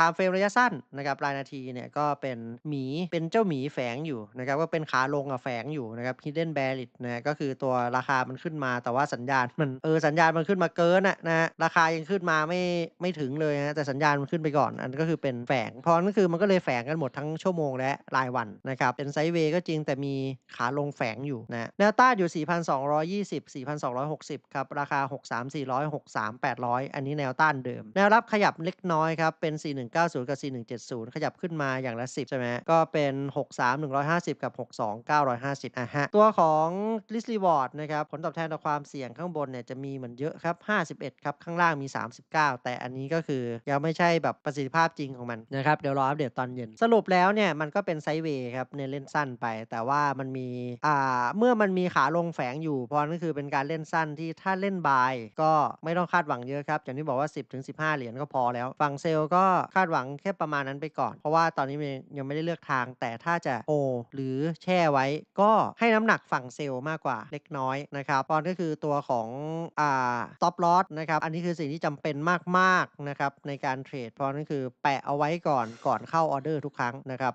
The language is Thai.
time frame ระยะสั้นนะครับรายนาทีเนี่ยก็เป็นหมีเป็นเจ้าหมีแฝงอยู่นะครับก็เป็นขาลงอะแฝงอยู่นะครับ hidden bearish นะก็คือตัวราคามันขึ้นมาแต่ว่าสัญญาณมันเออสัญญาณมันขึ้นมาเกินอะนะราคายังขึ้นมาไม่ไม่ถึงเลยนะแต่สัญญาณมันขึ้นไปก่อน อันก็คือเป็นแฝงเพราะนั่นคือมันก็เลยแฝงกันหมดทั้งชั่วโมงและรายวันนะครับเป็นไซด์เวย์ก็จริงแต่มีขาลงแฝงอยู่นะแนวต้านอยู่ 4,220 4,260ครับราคา 63 400 63 800 อันนี้แนวต้านเดิม แนวรับขยับเล็กน้อยครับเป็น190 กับ 4170 ขยับขึ้นมาอย่างละ 10 ใช่ไหมก็เป็น 63 150 กับ 62 950อะฮะ ตัวของ risk reward นะครับ ผลตอบแทนต่อความเสี่ยงข้างบนเนี่ยจะมีเหมือนเยอะครับ 51 ครับ ข้างล่างมี 39 แต่อันนี้ก็คือยังไม่ใช่แบบประสิทธิภาพจริงของมันนะครับ เดี๋ยวรออัปเดตตอนเย็น สรุปแล้วเนี่ยมันก็เป็นไซด์เวย์ครับในเล่นสั้นไป แต่ว่ามันมีอ่าเมื่อมันมีขาลงแฝงอยู่เพราะนั่นคือเป็นการเล่นสั้นที่ถ้าเล่นบายก็ไม่ต้องคาดหวังเยอะครับอย่างที่บอกว่า 10ถึง15 เหรียญก็พอแล้วฝั่งเซลก็คาาดหวังแค่ประมาณนั้นไปก่อน เพราะว่าตอนนี้ยังไม่ได้เลือกทาง แต่ถ้าจะโอหรือแช่ไว้ ก็ให้น้ำหนักฝั่งเซลล์มากกว่าเล็กน้อยนะครับตอนก็คือตัวของอ่าท็อปลอสนะครับอันนี้คือสิ่งที่จำเป็นมากๆนะครับในการเทรดเพราะนั่นคือแปะเอาไว้ก่อนก่อนเข้าออเดอร์ทุกครั้งนะครับ